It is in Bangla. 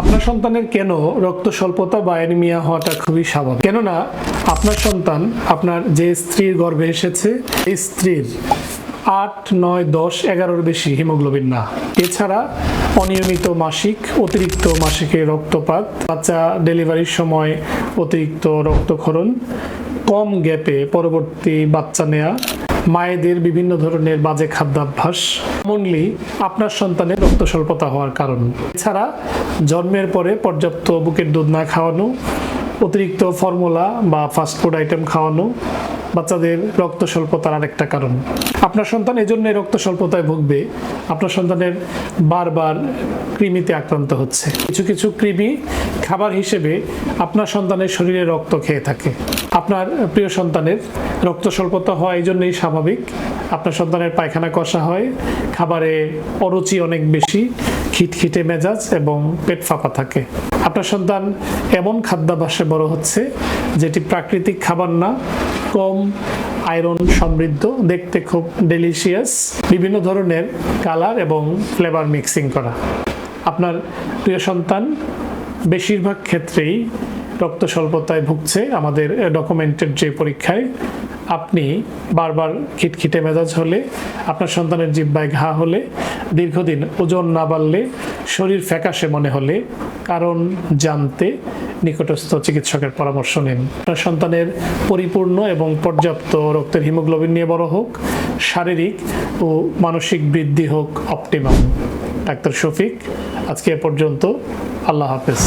আপনার সন্তানের কেন রক্ত স্বল্পতা বা অ্যানিমিয়া হওয়াটা খুবই স্বাভাবিক? কেননা আপনার সন্তান আপনার যে স্ত্রীর গর্ভে এসেছে, এই স্ত্রীর আট, নয়, দশ, এগারোর বেশি হিমোগ্লোবিন না। এছাড়া অনিয়মিত মাসিক, অতিরিক্ত মাসিকের রক্তপাত, বাচ্চা ডেলিভারির সময় অতিরিক্ত রক্তক্ষরণ, কম গ্যাপে পরবর্তী বাচ্চা নেয়া মায়েদের বিভিন্ন ধরনের বাজে খাদ্যাভ্যাস মনলি আপনার সন্তানের রক্ত স্বল্পতা হওয়ার কারণ। এছাড়া জন্মের পরে পর্যাপ্ত বুকের দুধ না খাওয়ানো, অতিরিক্ত ফর্মুলা বা ফাস্টফুড আইটেম খাওয়ানো বাচ্চাদের রক্ত স্বল্পতার আরেকটা কারণ। আপনার সন্তান এজন্য রক্ত স্বল্পতায় ভুগবে, আপনার সন্তানের বারবার কৃমিতে আক্রান্ত হচ্ছে। কিছু কিছু কৃমি খাবার হিসেবে আপনার সন্তানের শরীরে রক্ত খেয়ে থাকে। আপনার প্রিয় সন্তানের রক্ত স্বল্পতা হওয়া এই জন্যই স্বাভাবিক। আপনার সন্তানের পায়খানা কষা হয়, খাবারে অরুচি অনেক বেশি, খিটখিটে মেজাজ এবং পেট ফাঁপা থাকে। আপনার সন্তান এমন খাদ্যাভাসে বড় হচ্ছে, যেটি প্রাকৃতিক খাবার না, কম আয়রন সমৃদ্ধ, দেখতে খুব ডেলিশিয়াস বিভিন্ন ধরনের কালার এবং ফ্লেভার মিক্সিং করা। আপনার প্রিয় সন্তান বেশিরভাগ ক্ষেত্রেই রক্ত স্বল্পতায় ভুগছে আমাদের ডকুমেন্টের যে পরীক্ষায়, আপনি বারবার খিটখিটে মেজাজ হলে, আপনার সন্তানের জিব্বায় ঘা হলে, দীর্ঘদিন ওজন না বাড়লে, শরীর ফ্যাকাশে মনে হলে, কারণ জানতে নিকটস্থ চিকিৎসকের পরামর্শ নিন। আপনার সন্তানের পরিপূর্ণ এবং পর্যাপ্ত রক্তের হিমোগ্লোবিন নিয়ে বড় হোক, শারীরিক ও মানসিক বৃদ্ধি হোক অপটিমাম ডাক্তার শফিক, আজকে এ পর্যন্ত, আল্লাহ হাফেজ।